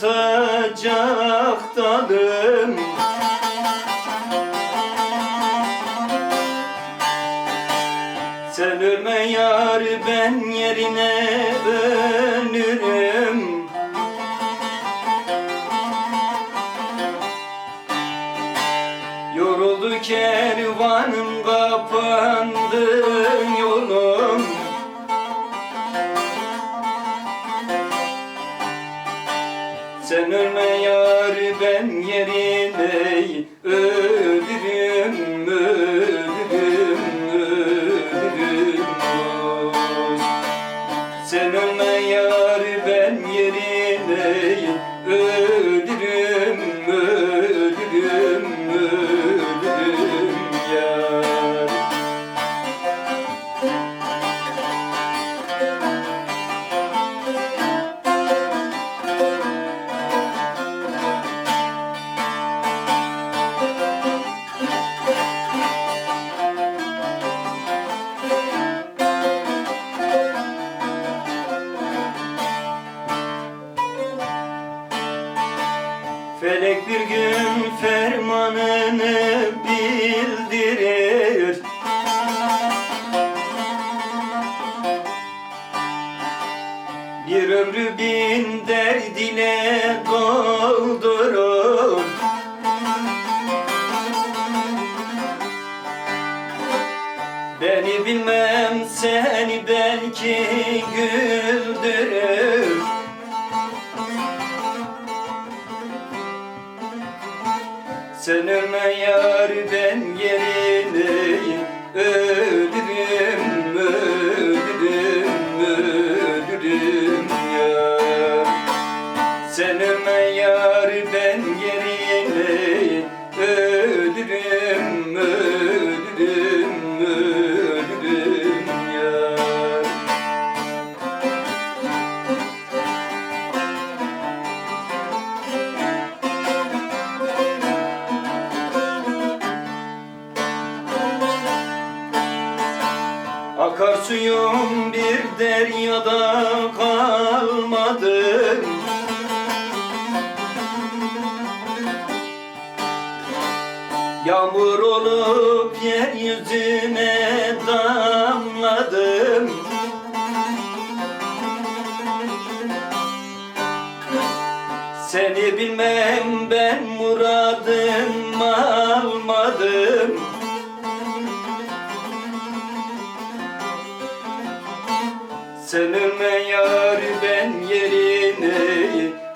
Tutacak dalım. Sen ölme yar ben yerine ölürüm Yoruldu kervanım kapandı yar ben yerine Felek bir gün fermanını bildirir. Bir ömrü bin derd ile doldurur. Beni bilmem seni belki güldürür Sen ölme yar ben yerine ölürüm ölürüm ölürüm yar Sen yar Akarsuyum bir deryada kalmadı Yağmur olup yeryüzüne damladım Seni bilmem ben muradım almadım Sevmeme yar ben yerine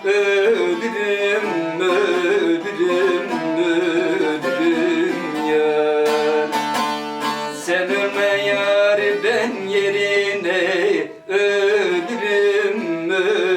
Ölürüm, ölürüm, ölürüm yar. Sevmeme yar ben yerine Ölürüm, ölürüm